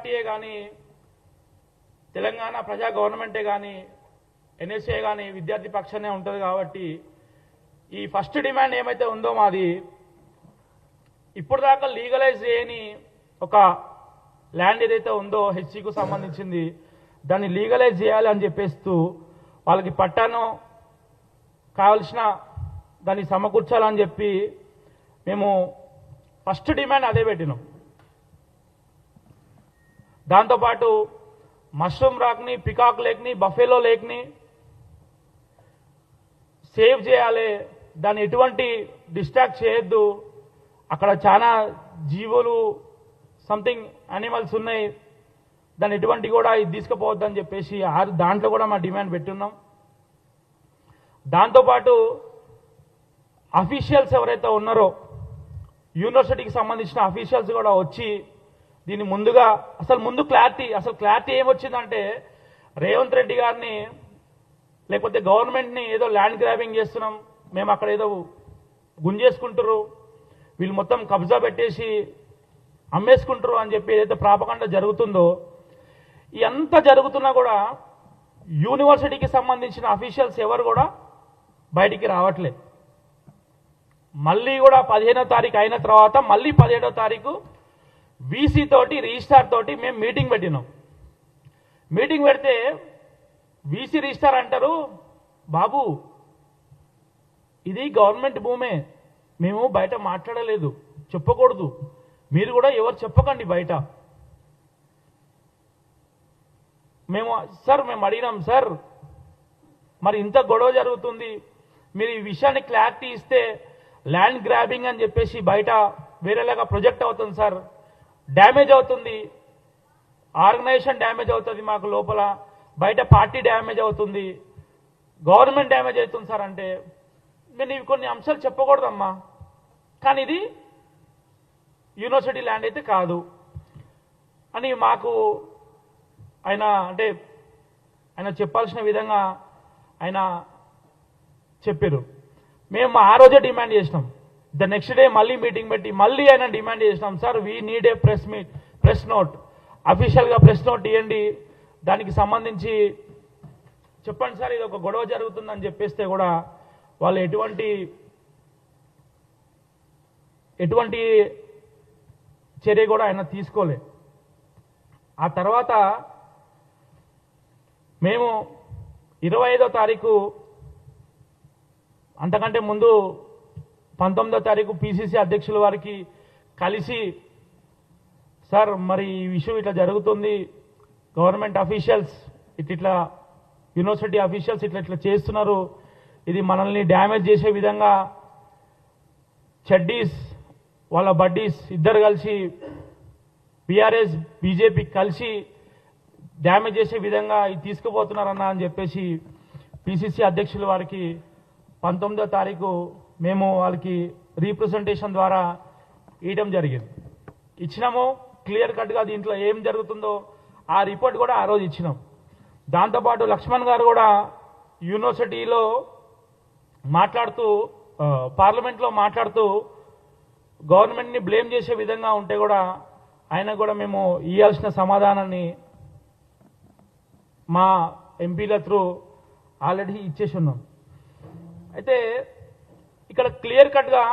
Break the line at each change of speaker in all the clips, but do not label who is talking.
పార్టీయే కానీ తెలంగాణ ప్రజా గవర్నమెంటే కానీ ఎన్ఎస్ఏ కానీ విద్యార్థి పక్షానే ఉంటుంది కాబట్టి ఈ ఫస్ట్ డిమాండ్ ఏమైతే ఉందో మాది ఇప్పుడు దాకా లీగలైజ్ చేయని ఒక ల్యాండ్ ఏదైతే ఉందో హెచ్సికు సంబంధించింది దాన్ని లీగలైజ్ చేయాలి అని చెప్పేస్తూ వాళ్ళకి పట్టాను కావలసిన దాన్ని సమకూర్చాలని చెప్పి మేము ఫస్ట్ డిమాండ్ అదే పెట్టినాం. దాంతోపాటు మష్రూమ్ రాక్ని పికాక్ లేక్ని బఫెలో లేక్ని సేవ్ చేయాలి. దాన్ని ఎటువంటి డిస్ట్రాక్ట్ చేయొద్దు. అక్కడ చాలా జీవులు సంథింగ్ యానిమల్స్ ఉన్నాయి. దాన్ని ఎటువంటి కూడా ఇది తీసుకుపోవద్దని చెప్పేసి ఆరు దాంట్లో కూడా మా డిమాండ్ పెట్టున్నాం. దాంతోపాటు అఫీషియల్స్ ఎవరైతే ఉన్నారో యూనివర్సిటీకి సంబంధించిన అఫీషియల్స్ కూడా వచ్చి దీన్ని ముందుగా అసలు ముందు క్లారిటీ అసలు క్లారిటీ ఏమొచ్చిందంటే రేవంత్ రెడ్డి గారిని లేకపోతే గవర్నమెంట్ని ఏదో ల్యాండ్ గ్రాబింగ్ చేస్తున్నాం మేము అక్కడ ఏదో గుంజేసుకుంటారు వీళ్ళు మొత్తం కబ్జా పెట్టేసి అమ్మేసుకుంటారు అని చెప్పి ఏదైతే ప్రాపకండ జరుగుతుందో ఎంత జరుగుతున్నా కూడా యూనివర్సిటీకి సంబంధించిన అఫీషియల్స్ ఎవరు కూడా బయటికి రావట్లేదు. మళ్ళీ కూడా పదిహేనో తారీఖు అయిన తర్వాత మళ్ళీ పదిహేడో తారీఖు వీసీ తోటి రిజిస్టార్ తోటి మేము మీటింగ్ పెట్టినాం. మీటింగ్ పెడితే వీసీ రిజిస్టార్ అంటారు బాబు ఇది గవర్నమెంట్ భూమే మేము బయట మాట్లాడలేదు చెప్పకూడదు. మీరు కూడా ఎవరు చెప్పకండి బయట. మేము సార్ మేము అడిగినాం సార్ మరి ఇంత గొడవ జరుగుతుంది. మీరు ఈ విషయాన్ని క్లారిటీ ఇస్తే ల్యాండ్ గ్రాబింగ్ అని చెప్పేసి బయట వేరేలాగా ప్రొజెక్ట్ అవుతుంది సార్. డ్యామేజ్ అవుతుంది. ఆర్గనైజేషన్ డ్యామేజ్ అవుతుంది మాకు లోపల. బయట పార్టీ డ్యామేజ్ అవుతుంది. గవర్నమెంట్ డ్యామేజ్ అవుతుంది సార్ అంటే. నేను ఇవి కొన్ని అంశాలు చెప్పకూడదమ్మా. కానీ ఇది యూనివర్సిటీ ల్యాండ్ అయితే కాదు. అని మాకు ఆయన అంటే ఆయన చెప్పాల్సిన విధంగా ఆయన చెప్పారు. మేము ఆ రోజే డిమాండ్ చేసినాం. ద నెక్స్ట్ డే మళ్ళీ మీటింగ్ పెట్టి మళ్ళీ ఆయన డిమాండ్ చేసినాం. Sir we need a press meet press note అఫీషియల్గా ప్రెస్ నోట్ ఇవ్వండి దానికి సంబంధించి చెప్పండి సార్ ఇది ఒక గొడవ జరుగుతుందని చెప్పేస్తే కూడా వాళ్ళు ఎటువంటి ఎటువంటి చర్య కూడా ఆయన తీసుకోలే. ఆ తర్వాత మేము ఇరవై ఐదో తారీఖు అంతకంటే ముందు పంతొమ్మిదో తారీఖు పిసిసి అధ్యక్షుల వారికి కలిసి సార్ మరి ఈ విషయం ఇట్లా జరుగుతుంది. గవర్నమెంట్ అఫీషియల్స్ ఇట్ ఇట్లా యూనివర్సిటీ అఫీషియల్స్ ఇట్లా ఇట్లా చేస్తున్నారు. ఇది మనల్ని డ్యామేజ్ చేసే విధంగా చెడ్డీస్ వాళ్ళ బడ్డీస్ ఇద్దరు కలిసి బీఆర్ఎస్ బీజేపీ కలిసి డ్యామేజ్ చేసే విధంగా ఇది తీసుకుపోతున్నారన్న అని చెప్పేసి పిసిసి అధ్యక్షుల వారికి పంతొమ్మిదో తారీఖు మేము వాళ్ళకి రీప్రజెంటేషన్ ద్వారా ఇవ్వడం జరిగింది. ఇచ్చినాము క్లియర్ కట్గా దీంట్లో ఏం జరుగుతుందో ఆ రిపోర్ట్ కూడా ఆ రోజు ఇచ్చినాం. దాంతోపాటు లక్ష్మణ్ గారు కూడా యూనివర్సిటీలో మాట్లాడుతూ పార్లమెంట్లో మాట్లాడుతూ గవర్నమెంట్ని బ్లేమ్ చేసే విధంగా ఉంటే కూడా ఆయన కూడా మేము ఇవ్వాల్సిన సమాధానాన్ని మా ఎంపీల త్రూ ఆల్రెడీ ఇచ్చేసి ఉన్నాం. అయితే ఇక్కడ క్లియర్ కట్గా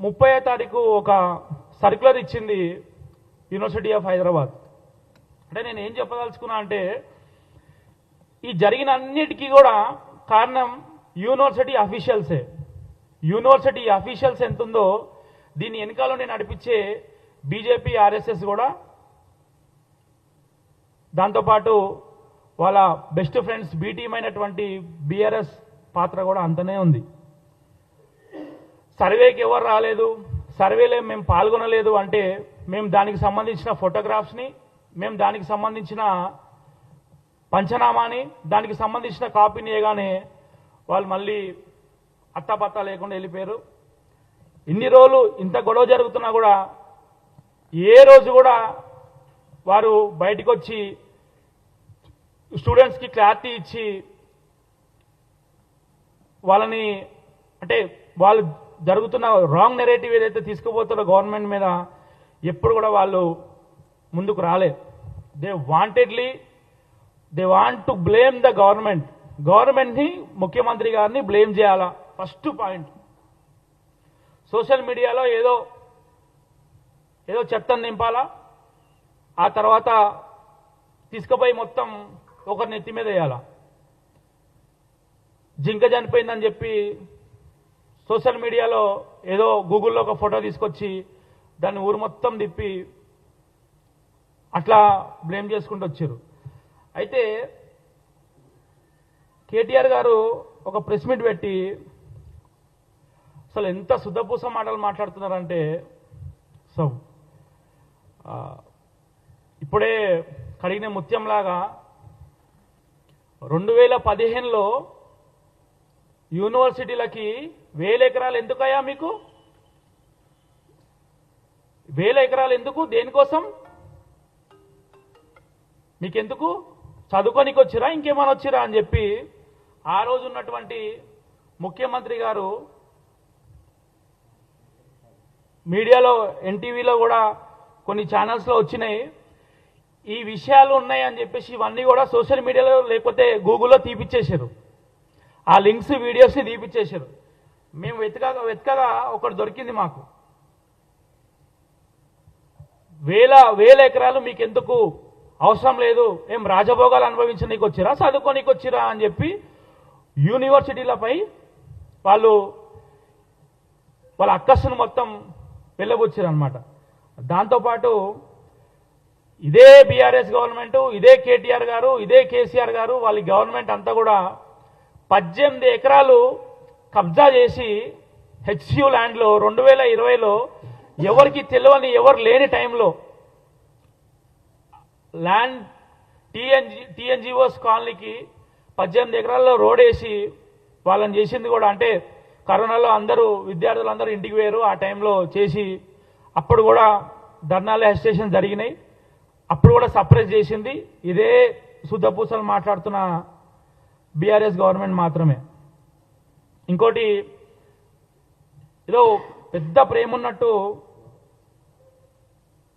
ముప్పై తారీఖు ఒక సర్క్యులర్ ఇచ్చింది యూనివర్సిటీ ఆఫ్ హైదరాబాద్. అంటే నేను ఏం చెప్పదలుచుకున్నా అంటే ఈ జరిగిన అన్నిటికీ కూడా కారణం యూనివర్సిటీ అఫీషియల్సే. యూనివర్సిటీ అఫీషియల్స్ ఎంత ఉందో దీని వెనకాల నేను నడిపించే బీజేపీ ఆర్ఎస్ఎస్ కూడా దాంతోపాటు వాళ్ళ బెస్ట్ ఫ్రెండ్స్ బీటీమైనటువంటి అయినటువంటి బీఆర్ఎస్ పాత్ర కూడా అంతనే ఉంది. సర్వేకి ఎవరు రాలేదు సర్వేలో మేము పాల్గొనలేదు అంటే మేము దానికి సంబంధించిన ఫోటోగ్రాఫ్స్ని మేము దానికి సంబంధించిన పంచనామాని దానికి సంబంధించిన కాపీని ఇవ్వగానే వాళ్ళు మళ్ళీ అత్తాపత్తా లేకుండా వెళ్ళిపోయారు. ఇన్ని రోజులు ఇంత గొడవ జరుగుతున్నా కూడా ఏ రోజు కూడా వారు బయటకు వచ్చి స్టూడెంట్స్కి క్లారిటీ ఇచ్చి వాళ్ళని అంటే వాళ్ళు జరుగుతున్న రాంగ్ నెరేటివ్ ఏదైతే తీసుకుపోతారో గవర్నమెంట్ మీద ఎప్పుడు కూడా వాళ్ళు ముందుకు రాలేదు. They wantedly they want to blame the government గవర్నమెంట్ని ముఖ్యమంత్రి గారిని బ్లేమ్ చేయాలా? ఫస్ట్ పాయింట్ సోషల్ మీడియాలో ఏదో ఏదో చెత్తను నింపాలా? ఆ తర్వాత తీసుకుపోయి మొత్తం ఒకరి నెత్తి మీద వేయాలా? జింక చనిపోయిందని చెప్పి సోషల్ మీడియాలో ఏదో గూగుల్లో ఒక ఫోటో తీసుకొచ్చి దాన్ని ఊరు మొత్తం తిప్పి అట్లా బ్లేమ్ చేసుకుంటూ వచ్చారు. అయితే కేటీఆర్ గారు ఒక ప్రెస్ మీట్ పెట్టి అసలు ఎంత శుద్ధపూస మాటలు మాట్లాడుతున్నారంటే సో ఇప్పుడే కడిగిన ముత్యంలాగా రెండు వేల పదిహేనులో యూనివర్సిటీలకి వేల ఎకరాలు ఎందుకయ్యా మీకు? వేల ఎకరాలు ఎందుకు? దేనికోసం? మీకెందుకు? చదువుకోనికి వచ్చిరా ఇంకేమైనా వచ్చిరా అని చెప్పి ఆ రోజు ఉన్నటువంటి ముఖ్యమంత్రి గారు మీడియాలో ఎన్టీవీలో కూడా కొన్ని ఛానల్స్లో వచ్చినాయి. ఈ విషయాలు ఉన్నాయి అని చెప్పేసి ఇవన్నీ కూడా సోషల్ మీడియాలో లేకపోతే గూగుల్లో తీపిచ్చేశారు. ఆ లింక్స్ వీడియోస్ని తీపిచ్చేశారు. మేము వెతకగా వెతకగా ఒకటి దొరికింది మాకు. వేల వేల ఎకరాలు మీకు ఎందుకు అవసరం లేదు? ఏం రాజభోగాలు అనుభవించనీకి వచ్చిరా చదువుకోనీకి వచ్చిరా అని చెప్పి యూనివర్సిటీలపై వాళ్ళు వాళ్ళ అక్కస్సును మొత్తం వెళ్ళబుచ్చారు అనమాట దాంతోపాటు ఇదే బీఆర్ఎస్ గవర్నమెంట్ ఇదే కేటీఆర్ గారు ఇదే కేసీఆర్ గారు వాళ్ళ గవర్నమెంట్ అంతా కూడా పద్దెనిమిది ఎకరాలు కబ్జా చేసి హెచ్సియు ల్యాండ్లో రెండు వేల ఇరవైలో ఎవరికి తెలియని ఎవరు లేని టైంలో ల్యాండ్ టీఎన్జి టీఎన్జిఓస్ కాలనీకి పద్దెనిమిది ఎకరాల్లో రోడ్ వేసి వాళ్ళని చేసింది కూడా అంటే కరోనాలో అందరూ విద్యార్థులు అందరూ ఇంటికి వేరు ఆ టైంలో చేసి అప్పుడు కూడా ధర్నాలు అజిటేషన్ జరిగినాయి. అప్పుడు కూడా సప్రెస్ చేసింది. ఇదే శుద్ధపూసలు మాట్లాడుతున్న బీఆర్ఎస్ గవర్నమెంట్ మాత్రమే. ఇంకోటి ఏదో పెద్ద ప్రేమ ఉన్నట్టు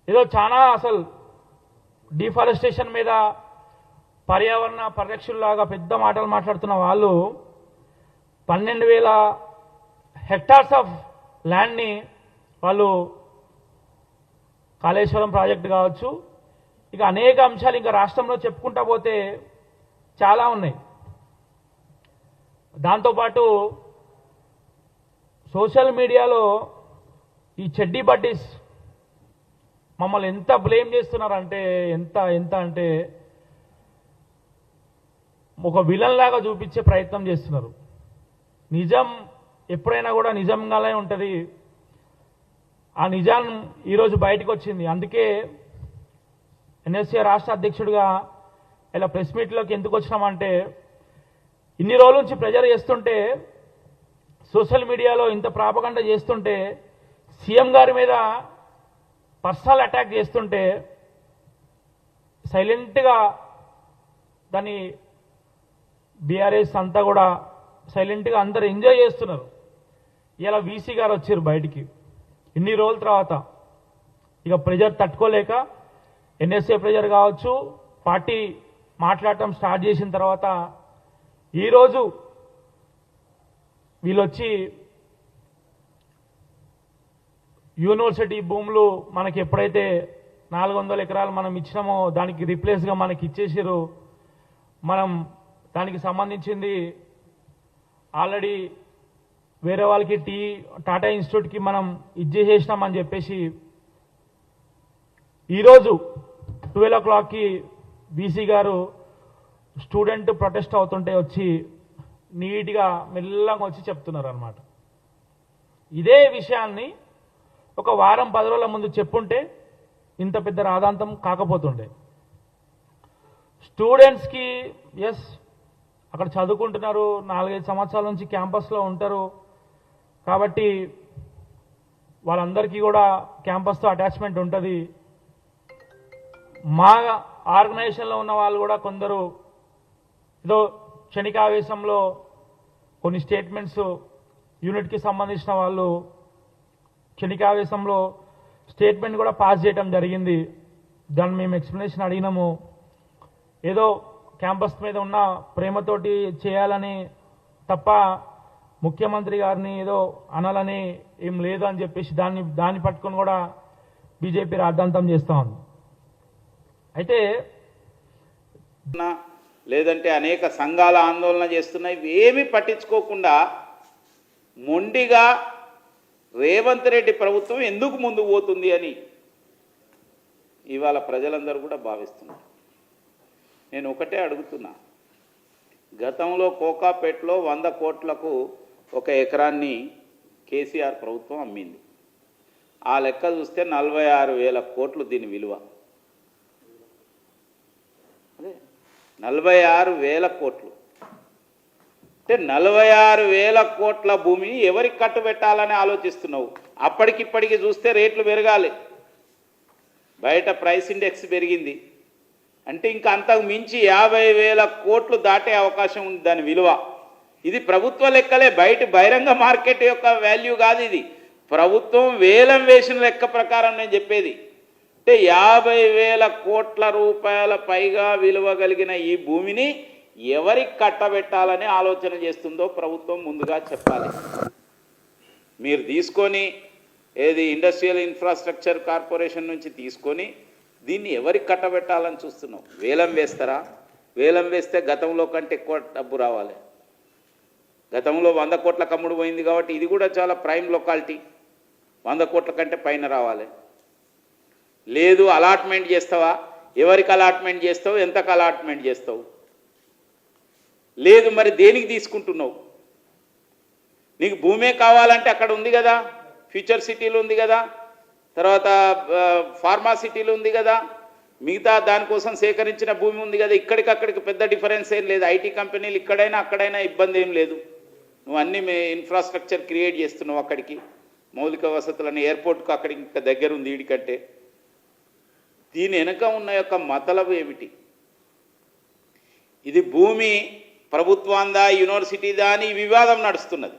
ఏదో చాలా అసలు డిఫారెస్టేషన్ మీద పర్యావరణ పరిరక్షణలాగా పెద్ద మాటలు మాట్లాడుతున్న వాళ్ళు పన్నెండు వేల హెక్టార్స్ ఆఫ్ ల్యాండ్ని వాళ్ళు కాళేశ్వరం ప్రాజెక్టు కావచ్చు ఇక అనేక అంశాలు ఇంకా రాష్ట్రంలో చెప్పుకుంటా పోతే చాలా ఉన్నాయి. దాంతోపాటు సోషల్ మీడియాలో ఈ చెడ్డీ బడ్డీస్ మమ్మల్ని ఎంత బ్లేమ్ చేస్తున్నారంటే ఎంత ఎంత అంటే ఒక విలన్ లాగా చూపించే ప్రయత్నం చేస్తున్నారు. నిజం ఎప్పుడైనా కూడా నిజంగానే ఉంటుంది. ఆ నిజాం ఈరోజు బయటకు వచ్చింది. అందుకే ఎన్ఎస్సీ రాష్ట్ర అధ్యక్షుడిగా ఇలా ప్రెస్ మీట్లోకి ఎందుకు వచ్చినామంటే ఇన్ని రోజుల నుంచి ప్రెజర్ చేస్తుంటే సోషల్ మీడియాలో ఇంత ప్రాపగండ చేస్తుంటే సీఎం గారి మీద పర్సనల్ అటాక్ చేస్తుంటే సైలెంట్గా దాన్ని బీఆర్ఎస్ అంతా కూడా సైలెంట్గా అందరు ఎంజాయ్ చేస్తున్నారు. ఇలా వీసీ గారు వచ్చారు బయటికి. ఇన్ని రోజుల తర్వాత ఇక ప్రెజర్ తట్టుకోలేక ఎన్ఎస్ఏ ప్రెజర్ కావచ్చు పార్టీ మాట్లాడటం స్టార్ట్ చేసిన తర్వాత ఈరోజు వీళ్ళొచ్చి యూనివర్సిటీ భూములు మనకి ఎప్పుడైతే నాలుగు వందల ఎకరాలు మనం ఇచ్చినామో దానికి రిప్లేస్గా మనకి ఇచ్చేసారు మనం దానికి సంబంధించింది ఆల్రెడీ వేరే వాళ్ళకి టీ టాటా ఇన్స్టిట్యూట్కి మనం ఇచ్చేసేసినామని చెప్పేసి ఈరోజు ట్వెల్వ్ ఓ క్లాక్కి బీసీ గారు స్టూడెంట్ ప్రొటెస్ట్ అవుతుంటే వచ్చి నీట్గా మెల్లగా వచ్చి చెప్తున్నారు అనమాట ఇదే విషయాన్ని ఒక వారం పది రోజుల ముందు చెప్పుంటే ఇంత పెద్ద రాదాంతం కాకపోతుండే. స్టూడెంట్స్కి ఎస్ అక్కడ చదువుకుంటున్నారు నాలుగైదు సంవత్సరాల నుంచి క్యాంపస్లో ఉంటారు. కాబట్టి వాళ్ళందరికీ కూడా క్యాంపస్తో అటాచ్మెంట్ ఉంటుంది. మా ఆర్గనైజేషన్లో ఉన్న వాళ్ళు కూడా కొందరు ఏదో క్షణికావేశంలో కొన్ని స్టేట్మెంట్స్ యూనిట్కి సంబంధించిన వాళ్ళు క్షణికావేశంలో స్టేట్మెంట్ కూడా పాస్ చేయడం జరిగింది. దాన్ని మేము ఎక్స్ప్లెనేషన్ అడిగినాము. ఏదో క్యాంపస్ మీద ఉన్న ప్రేమతోటి చేయాలని తప్ప ముఖ్యమంత్రి గారిని ఏదో అనాలని ఏం లేదు అని చెప్పేసి దాన్ని దాన్ని పట్టుకొని కూడా బీజేపీ రాద్ధాంతం చేస్తా ఉంది. అయితే
లేదంటే అనేక సంఘాల ఆందోళన చేస్తున్నాయి. ఏమీ పట్టించుకోకుండా మొండిగా రేవంత్ రెడ్డి ప్రభుత్వం ఎందుకు ముందుకు పోతుంది అని ఇవాళ ప్రజలందరూ కూడా భావిస్తున్నారు. నేను ఒకటే అడుగుతున్నా. గతంలో కోకాపేటలో వంద కోట్లకు ఒక ఎకరాన్ని కేసీఆర్ ప్రభుత్వం అమ్మింది. ఆ లెక్క చూస్తే నలభై ఆరు వేల కోట్లు దీని విలువ. నలభై ఆరు వేల కోట్లు. అంటే నలభై ఆరు వేల కోట్ల భూమిని ఎవరికి కట్టుబెట్టాలని ఆలోచిస్తున్నావు? అప్పటికిప్పటికి చూస్తే రేట్లు పెరగాలి. బయట ప్రైస్ ఇండెక్స్ పెరిగింది. అంటే ఇంకా అంతకు మించి యాభై వేల కోట్లు దాటే అవకాశం ఉంది దాని విలువ. ఇది ప్రభుత్వ లెక్కలే బయట బహిరంగ మార్కెట్ యొక్క వాల్యూ కాదు ఇది. ప్రభుత్వం వేలం వేసిన లెక్క ప్రకారం నేను చెప్పేది. అంటే యాభై వేల కోట్ల రూపాయల పైగా విలువ కలిగిన ఈ భూమిని ఎవరికి కట్టబెట్టాలని ఆలోచన చేస్తుందో ప్రభుత్వం ముందుగా చెప్పాలి. మీరు తీసుకొని ఏది ఇండస్ట్రియల్ ఇన్ఫ్రాస్ట్రక్చర్ కార్పొరేషన్ నుంచి తీసుకొని దీన్ని ఎవరికి కట్టబెట్టాలని చూస్తున్నావు? వేలం వేస్తారా? వేలం వేస్తే గతంలో కంటే ఎక్కువ డబ్బు రావాలి. గతంలో వంద కోట్ల కమ్ముడు పోయింది కాబట్టి ఇది కూడా చాలా ప్రైమ్ లొకాలిటీ. వంద కోట్ల కంటే పైన రావాలి. లేదు అలాట్మెంట్ చేస్తావా? ఎవరికి అలాట్మెంట్ చేస్తావు? ఎంతకు అలాట్మెంట్ చేస్తావు? లేదు మరి దేనికి తీసుకుంటున్నావు? నీకు భూమే కావాలంటే అక్కడ ఉంది కదా? ఫ్యూచర్ సిటీలు ఉంది కదా? తర్వాత ఫార్మా సిటీలు ఉంది కదా? మిగతా దానికోసం సేకరించిన భూమి ఉంది కదా? ఇక్కడికి అక్కడికి పెద్ద డిఫరెన్స్ ఏం లేదు. ఐటీ కంపెనీలు ఇక్కడైనా అక్కడైనా ఇబ్బంది ఏం లేదు. నువ్వు అన్ని ఇన్ఫ్రాస్ట్రక్చర్ క్రియేట్ చేస్తున్నావు అక్కడికి. మౌలిక వసతులను ఎయిర్పోర్ట్కు అక్కడికి ఇంకా దగ్గర ఉంది వీడికంటే దీని వెనుక ఉన్న యొక్క మతలబు ఏమిటి? ఇది భూమి ప్రభుత్వాందా యూనివర్సిటీదా అని ఈ వివాదం నడుస్తున్నది.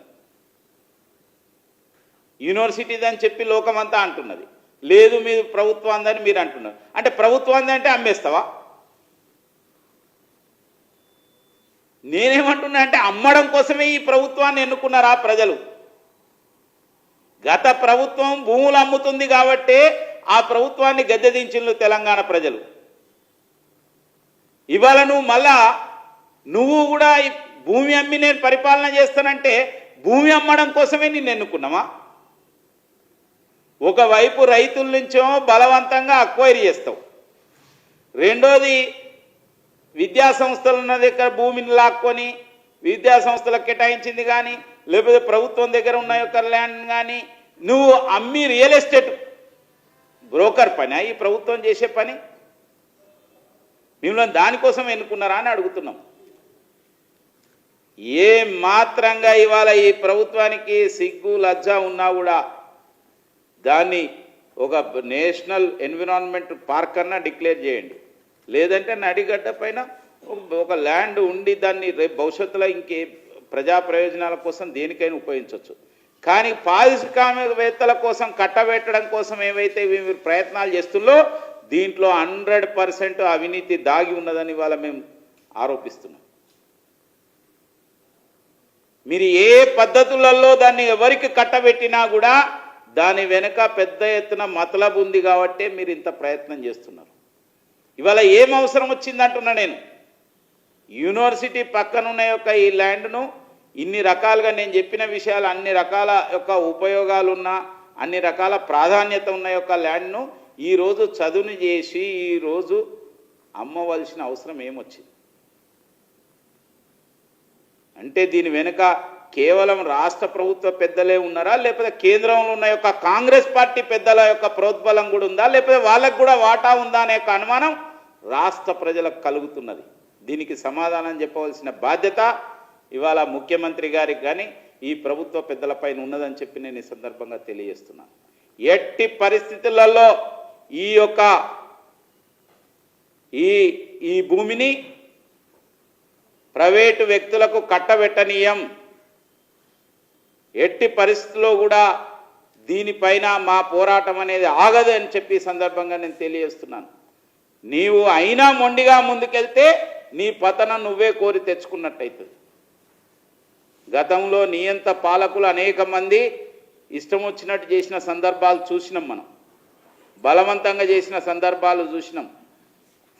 యూనివర్సిటీది అని చెప్పి లోకమంతా అంటున్నది. లేదు మీరు ప్రభుత్వాందని మీరు అంటున్నారు. అంటే ప్రభుత్వాంది అంటే అమ్మేస్తావా? నేనేమంటున్నా అంటే అమ్మడం కోసమే ఈ ప్రభుత్వాన్ని ఎన్నుకున్నారా ప్రజలు? గత ప్రభుత్వం భూములు అమ్ముతుంది కాబట్టే ఆ ప్రభుత్వాన్ని గద్దెదించిండ్రు తెలంగాణ ప్రజలు. ఇవాళ నువ్వు మళ్ళా నువ్వు కూడా భూమి అమ్మి నేను పరిపాలన చేస్తానంటే భూమి అమ్మడం కోసమే నిన్ను ఎన్నుకున్నామా ఒకవైపు రైతుల నుంచో బలవంతంగా అక్వైర్ చేస్తావు. రెండోది విద్యా సంస్థల ఉన్న దగ్గర భూమిని లాక్కొని విద్యా సంస్థలకు కేటాయించింది కానీ లేకపోతే ప్రభుత్వం దగ్గర ఉన్న యొక్క ల్యాండ్ కానీ నువ్వు అమ్మి రియల్ ఎస్టేట్ బ్రోకర్ పని ఈ ప్రభుత్వం చేసే పని. మిమ్మల్ని దానికోసం ఎన్నుకున్నారా అని అడుగుతున్నాం. ఏ మాత్రంగా ఇవాళ ఈ ప్రభుత్వానికి సిగ్గు లజ్జ ఉన్నా కూడా దాన్ని ఒక నేషనల్ ఎన్విరాన్మెంట్ పార్క్ అన్నా డిక్లేర్ చేయండి. లేదంటే నడిగడ్డ పైన ఒక- ఒక ల్యాండ్ ఉండి దాన్ని రేపు భవిష్యత్తులో ఇంకే ప్రజా ప్రయోజనాల కోసం దేనికైనా ఉపయోగించవచ్చు. కానీ పారిశ్రామికవేత్తల కోసం కట్టబెట్టడం కోసం ఏవైతే మీరు ప్రయత్నాలు చేస్తుందో దీంట్లో హండ్రెడ్ పర్సెంట్ అవినీతి దాగి ఉన్నదని ఇవాళ మేము ఆరోపిస్తున్నాం. మీరు ఏ పద్ధతులలో దాన్ని ఎవరికి కట్టబెట్టినా కూడా దాని వెనుక పెద్ద ఎత్తున మతలబు ఉంది కాబట్టే మీరు ఇంత ప్రయత్నం చేస్తున్నారు. ఇవాళ ఏం అవసరం వచ్చిందంటున్నా నేను. యూనివర్సిటీ పక్కనున్న యొక్క ఈ ల్యాండ్ను ఇన్ని రకాలుగా నేను చెప్పిన విషయాలు అన్ని రకాల యొక్క ఉపయోగాలున్న అన్ని రకాల ప్రాధాన్యత ఉన్న యొక్క ల్యాండ్ను ఈరోజు చదువుని చేసి ఈరోజు అమ్మవలసిన అవసరం ఏమొచ్చింది? అంటే దీని వెనుక కేవలం రాష్ట్ర ప్రభుత్వ పెద్దలే ఉన్నారా? లేకపోతే కేంద్రంలో ఉన్న యొక్క కాంగ్రెస్ పార్టీ పెద్దల యొక్క ప్రోద్బలం కూడా ఉందా? లేకపోతే వాళ్ళకు కూడా వాటా ఉందా అనే యొక్క అనుమానం రాష్ట్ర ప్రజలకు కలుగుతున్నది. దీనికి సమాధానం చెప్పవలసిన బాధ్యత ఇవాళ ముఖ్యమంత్రి గారికి కానీ ఈ ప్రభుత్వ పెద్దలపైన ఉన్నదని చెప్పి నేను ఈ సందర్భంగా తెలియజేస్తున్నాను ఎట్టి పరిస్థితులలో ఈ యొక్క ఈ ఈ భూమిని ప్రైవేటు వ్యక్తులకు కట్టబెట్టనీయం. ఎట్టి పరిస్థితుల్లో కూడా దీనిపైన మా పోరాటం అనేది ఆగదు అని చెప్పి సందర్భంగా నేను తెలియజేస్తున్నాను. నీవు అయినా మొండిగా ముందుకెళ్తే నీ పతనం నువ్వే కోరి తెచ్చుకున్నట్టయితుంది. గతంలో నియంత పాలకులు అనేక మంది ఇష్టం వచ్చినట్టు చేసిన సందర్భాలు చూసినాం మనం. బలవంతంగా చేసిన సందర్భాలు చూసినాం.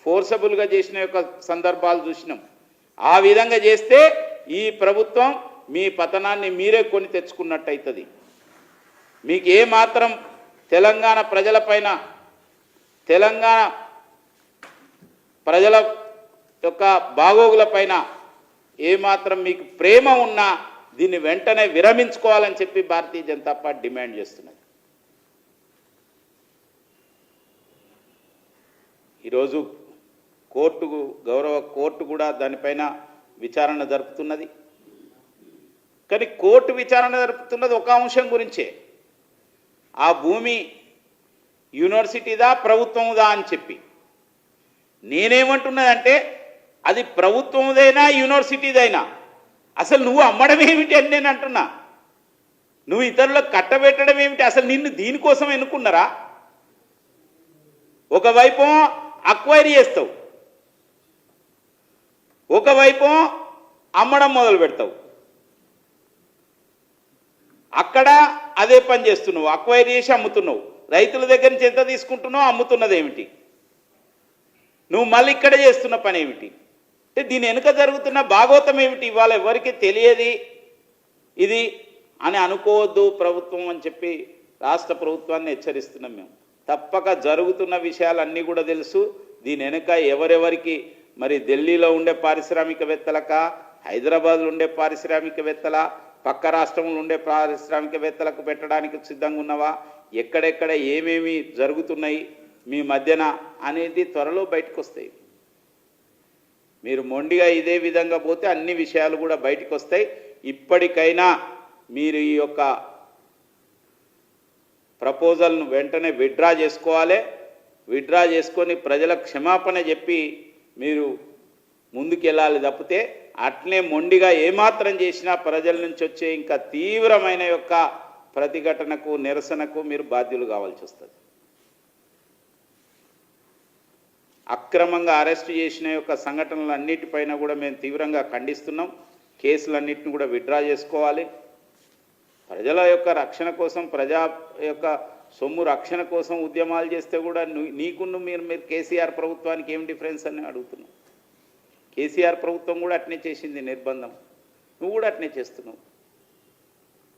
ఫోర్సబుల్గా చేసిన యొక్క సందర్భాలు చూసినాం. ఆ విధంగా చేస్తే ఈ ప్రభుత్వం మీ పతనాన్ని మీరే కొని తెచ్చుకున్నట్టయితుంది. మీకు ఏమాత్రం తెలంగాణ ప్రజలపైన తెలంగాణ ప్రజల యొక్క బాగోగులపైన ఏమాత్రం మీకు ప్రేమ ఉన్నా దీన్ని వెంటనే విరమించుకోవాలని చెప్పి భారతీయ జనతా పార్టీ డిమాండ్ చేస్తున్నది. ఈరోజు కోర్టు గౌరవ కోర్టు కూడా దానిపైన విచారణ జరుపుతున్నది. కానీ కోర్టు విచారణ జరుపుతున్నది ఒక అంశం గురించే. ఆ భూమి యూనివర్సిటీదా ప్రభుత్వముదా అని చెప్పి. నేనేమంటున్నదంటే అది ప్రభుత్వముదైనా యూనివర్సిటీదైనా. అసలు నువ్వు అమ్మడం ఏమిటి అని నేను అంటున్నా. నువ్వు ఇతరులకు కట్టబెట్టడం ఏమిటి? అసలు నిన్ను దీనికోసం ఎన్నుకున్నారా? ఒకవైపు అక్వైరీ చేస్తావు. ఒకవైపు అమ్మడం మొదలు పెడతావు. అక్కడ అదే పని చేస్తున్నావు. అక్వైరీ చేసి అమ్ముతున్నావు. రైతుల దగ్గర నుంచి ఎంత తీసుకుంటున్నావు? అమ్ముతున్నది ఏమిటి? నువ్వు మళ్ళీ ఇక్కడ చేస్తున్న పని ఏమిటి? అంటే దీని వెనుక జరుగుతున్న భాగవతం ఏమిటి? ఇవాళ ఎవరికి తెలియదు. ఇది అని అనుకోవద్దు ప్రభుత్వం అని చెప్పి రాష్ట్ర ప్రభుత్వాన్ని హెచ్చరిస్తున్నాం మేము. తప్పక జరుగుతున్న విషయాలన్నీ కూడా తెలుసు. దీని వెనుక ఎవరెవరికి మరి ఢిల్లీలో ఉండే పారిశ్రామికవేత్తలక హైదరాబాద్లో ఉండే పారిశ్రామికవేత్తల పక్క రాష్ట్రంలో ఉండే పారిశ్రామికవేత్తలకు పెట్టడానికి సిద్ధంగా ఉన్నవా? ఎక్కడెక్కడ ఏమేమి జరుగుతున్నాయి? మీ మధ్యన అనేది త్వరలో బయటకు వస్తాయి. మీరు మొండిగా ఇదే విధంగా పోతే అన్ని విషయాలు కూడా బయటకు వస్తాయి. ఇప్పటికైనా మీరు ఈ యొక్క ప్రపోజల్ను వెంటనే విత్డ్రా చేసుకోవాలి. విత్డ్రా చేసుకొని ప్రజలకు క్షమాపణ చెప్పి మీరు ముందుకెళ్ళాలి తప్పితే అట్లే మొండిగా ఏమాత్రం చేసినా ప్రజల నుంచి వచ్చే ఇంకా తీవ్రమైన యొక్క ప్రతిఘటనకు నిరసనకు మీరు బాధ్యులు కావాల్సి వస్తుంది. అక్రమంగా అరెస్ట్ చేసిన యొక్క సంఘటనలన్నిటిపైన కూడా మేము తీవ్రంగా ఖండిస్తున్నాం. కేసులన్నింటిని కూడా విత్డ్రా చేసుకోవాలి. ప్రజల యొక్క రక్షణ కోసం ప్రజా యొక్క సొమ్ము రక్షణ కోసం ఉద్యమాలు చేస్తే కూడా నీకున్ను మీరు మీరు కేసీఆర్ ప్రభుత్వానికి ఏం డిఫరెన్స్ అని అడుగుతున్నాం. కేసీఆర్ ప్రభుత్వం కూడా అట్నే చేసింది నిర్బంధం. నువ్వు కూడా అట్నే చేస్తున్నావు.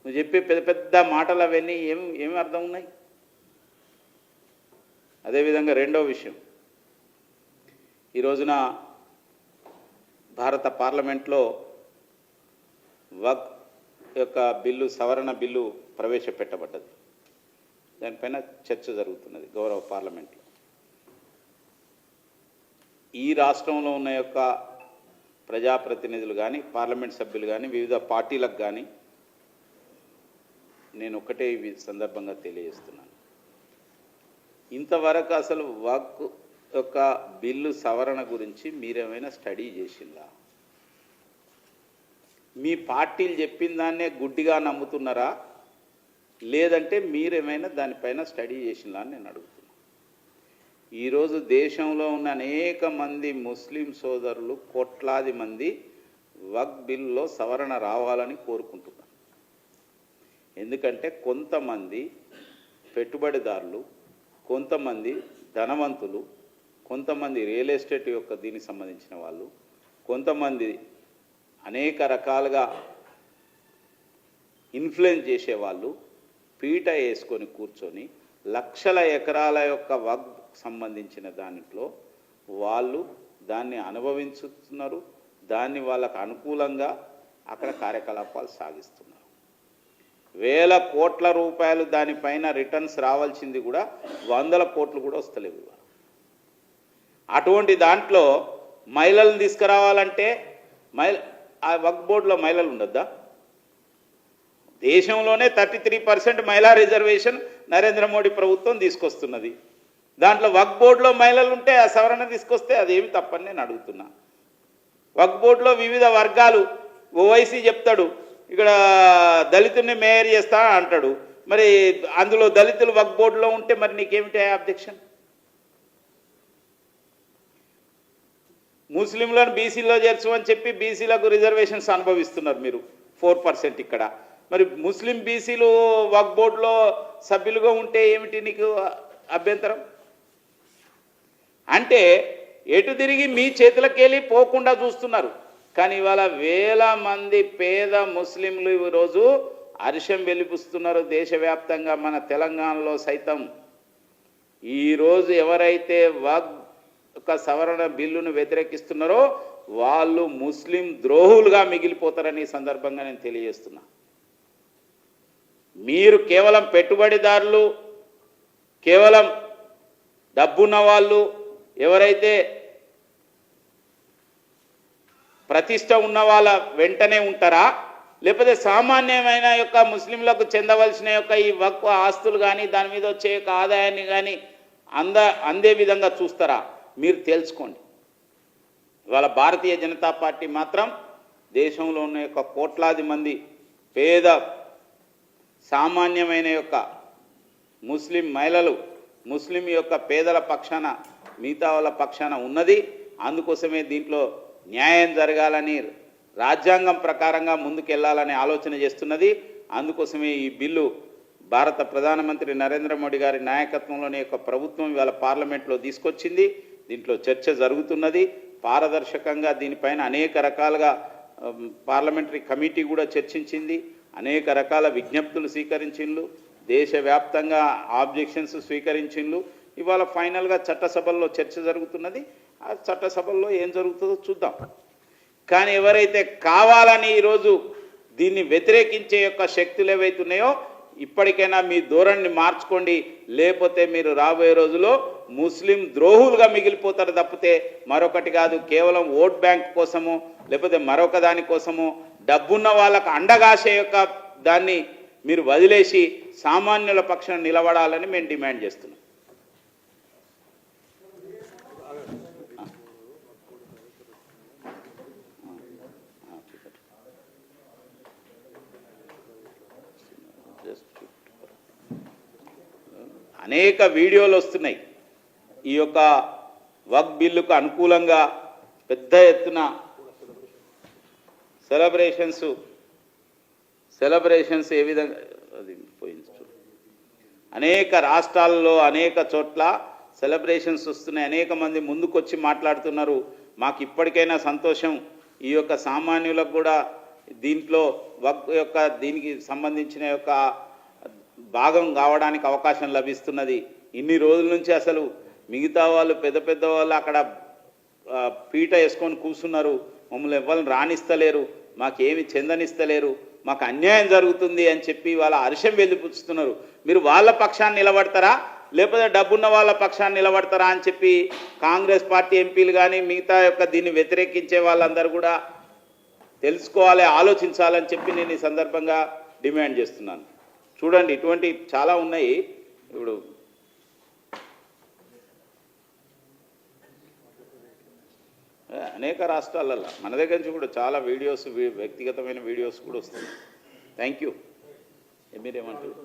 నువ్వు చెప్పే పెద్ద పెద్ద మాటలు అవన్నీ ఏం ఏమి అర్థం ఉన్నాయి? అదేవిధంగా రెండో విషయం. ఈ రోజున భారత పార్లమెంట్లో వక్ యొక్క బిల్లు సవరణ బిల్లు ప్రవేశపెట్టబడ్డది. దానిపైన చర్చ జరుగుతున్నది గౌరవ పార్లమెంట్లో. ఈ రాష్ట్రంలో ఉన్న యొక్క ప్రజాప్రతినిధులు కానీ పార్లమెంట్ సభ్యులు కానీ వివిధ పార్టీలకు కానీ నేను ఒకటే సందర్భంగా తెలియజేస్తున్నాను. ఇంతవరకు అసలు వక్ యొక్క బిల్లు సవరణ గురించి మీరేమైనా స్టడీ చేసిందా? మీ పార్టీలు చెప్పిన దాన్నే గుడ్డిగా నమ్ముతున్నారా? లేదంటే మీరేమైనా దానిపైన స్టడీ చేసిందా అని నేను అడుగుతున్నాను ఈరోజు దేశంలో ఉన్న అనేక మంది ముస్లిం సోదరులు కోట్లాది మంది వక్ బిల్లో సవరణ రావాలని కోరుకుంటున్నారు. ఎందుకంటే కొంతమంది పెట్టుబడిదారులు కొంతమంది ధనవంతులు కొంతమంది రియల్ ఎస్టేట్ యొక్క దీనికి సంబంధించిన వాళ్ళు కొంతమంది అనేక రకాలుగా ఇన్ఫ్లుయెన్స్ చేసేవాళ్ళు పీట వేసుకొని కూర్చొని లక్షల ఎకరాల యొక్క వగ్ సంబంధించిన దాంట్లో వాళ్ళు దాన్ని అనుభవించుతున్నారు దాన్ని వాళ్ళకు అనుకూలంగా అక్కడ కార్యకలాపాలు సాగిస్తున్నారు. వేల కోట్ల రూపాయలు దానిపైన రిటర్న్స్ రావాల్సింది కూడా వందల కోట్లు కూడా వస్తలేవు అటువంటి దాంట్లో మహిళలను తీసుకురావాలంటే మహిళ ఆ వక్ బోర్డులో మహిళలు ఉండొద్దా? దేశంలోనే థర్టీ త్రీ పర్సెంట్ మహిళా రిజర్వేషన్ నరేంద్ర మోడీ ప్రభుత్వం తీసుకొస్తున్నది. దాంట్లో వక్ బోర్డులో మహిళలు ఉంటే ఆ సవరణ తీసుకొస్తే అదేమి తప్పని నేను అడుగుతున్నా. వక్ బోర్డులో వివిధ వర్గాలు ఓవైసీ చెప్తాడు ఇక్కడ దళితుని మేయర్ చేస్తా అంటాడు. మరి అందులో దళితులు వక్ బోర్డులో ఉంటే మరి నీకేమిటి అబ్జెక్షన్? ముస్లింలను బీసీలో చేర్చమని చెప్పి బీసీలకు రిజర్వేషన్స్ అనుభవిస్తున్నారు మీరు. ఫోర్ పర్సెంట్ ఇక్కడ. మరి ముస్లిం బీసీలు వక్ బోర్డులో సభ్యులుగా ఉంటే ఏమిటి నీకు అభ్యంతరం? అంటే ఎటు తిరిగి మీ చేతులకెళ్ళి పోకుండా చూస్తున్నారు. కానీ ఇవాళ వేల మంది పేద ముస్లింలు ఈరోజు అరిషం వెలిపిస్తున్నారు దేశవ్యాప్తంగా మన తెలంగాణలో సైతం. ఈరోజు ఎవరైతే వక్ ఒక సవరణ బిల్లును వ్యతిరేకిస్తున్నారో వాళ్ళు ముస్లిం ద్రోహులుగా మిగిలిపోతారని ఈ సందర్భంగా నేను తెలియజేస్తున్నా. మీరు కేవలం పెట్టుబడిదారులు కేవలం డబ్బున్న వాళ్ళు ఎవరైతే ప్రతిష్ట ఉన్న వాళ్ళ వెంటనే ఉంటారా? లేకపోతే సామాన్యమైన యొక్క ముస్లింలకు చెందవలసిన యొక్క ఈ వక్వ ఆస్తులు కానీ దాని మీద వచ్చే యొక్క ఆదాయాన్ని కానీ అంద అందే విధంగా చూస్తారా? మీరు తెలుసుకోండి ఇవాళ భారతీయ జనతా పార్టీ మాత్రం దేశంలో ఉన్న యొక్క కోట్లాది మంది పేద సామాన్యమైన యొక్క ముస్లిం మహిళలు ముస్లిం యొక్క పేదల పక్షాన మిగతా వాళ్ళ పక్షాన ఉన్నది. అందుకోసమే దీంట్లో న్యాయం జరగాలని రాజ్యాంగం ప్రకారంగా ముందుకెళ్ళాలనే ఆలోచన చేస్తున్నది. అందుకోసమే ఈ బిల్లు భారత ప్రధానమంత్రి నరేంద్ర మోడీ గారి నాయకత్వంలోని యొక్క ప్రభుత్వం ఇవాళ పార్లమెంట్లో తీసుకొచ్చింది. దీంట్లో చర్చ జరుగుతున్నది. పారదర్శకంగా దీనిపైన అనేక రకాలుగా పార్లమెంటరీ కమిటీ కూడా చర్చించింది. అనేక రకాల విజ్ఞప్తులు స్వీకరించిండ్లు. దేశవ్యాప్తంగా ఆబ్జెక్షన్స్ స్వీకరించిండ్లు. ఇవాళ ఫైనల్గా చట్టసభల్లో చర్చ జరుగుతున్నది. ఆ చట్టసభల్లో ఏం జరుగుతుందో చూద్దాం. కానీ ఎవరైతే కావాలని ఈరోజు దీన్ని వ్యతిరేకించే యొక్క శక్తులు ఏవైతున్నాయో ఇప్పటికైనా మీ ధోరణిని మార్చుకోండి. లేకపోతే మీరు రాబోయే రోజుల్లో ముస్లిం ద్రోహులుగా మిగిలిపోతారు తప్పితే మరొకటి కాదు కేవలం ఓట్ బ్యాంక్ కోసము లేకపోతే మరొక దాని కోసము డబ్బున్న వాళ్ళకు అండగాసే యొక్క దాన్ని మీరు వదిలేసి సామాన్యుల పక్షం నిలబడాలని మేము డిమాండ్ చేస్తున్నాం. అనేక వీడియోలు వస్తున్నాయి. ఈ యొక్క వక్ బిల్లుకు అనుకూలంగా పెద్ద ఎత్తున సెలబ్రేషన్స్ సెలబ్రేషన్స్ ఏ విధంగా అది పోయింది అనేక రాష్ట్రాల్లో అనేక చోట్ల సెలబ్రేషన్స్ వస్తున్నాయి. అనేక మంది ముందుకొచ్చి మాట్లాడుతున్నారు. మాకు ఇప్పటికైనా సంతోషం. ఈ యొక్క సామాన్యులకు కూడా దీంట్లో వక్ యొక్క దీనికి సంబంధించిన యొక్క భాగం కావడానికి అవకాశం లభిస్తున్నది. ఇన్ని రోజుల నుంచి అసలు మిగతా వాళ్ళు పెద్ద పెద్ద వాళ్ళు అక్కడ పీట వేసుకొని కూర్చున్నారు. మమ్మల్ని ఎవరిని రాణిస్తలేరు. మాకేమి చెందనిస్తలేరు. మాకు అన్యాయం జరుగుతుంది అని చెప్పి వాళ్ళ హర్షం వెళ్ళిపుచ్చుతున్నారు మీరు వాళ్ళ పక్షాన్ని నిలబడతారా? లేకపోతే డబ్బున్న వాళ్ళ పక్షాన్ని నిలబడతారా అని చెప్పి కాంగ్రెస్ పార్టీ ఎంపీలు కానీ మిగతా యొక్క దీన్ని వ్యతిరేకించే వాళ్ళందరూ కూడా తెలుసుకోవాలి ఆలోచించాలని చెప్పి నేను ఈ సందర్భంగా డిమాండ్ చేస్తున్నాను. చూడండి ఇటువంటి చాలా ఉన్నాయి. ఇప్పుడు అనేక రాష్ట్రాలలో మన దగ్గర నుంచి కూడా చాలా వీడియోస్ వ్యక్తిగతమైన వీడియోస్ కూడా వస్తున్నాయి. థ్యాంక్ యూ మీరేమంటారు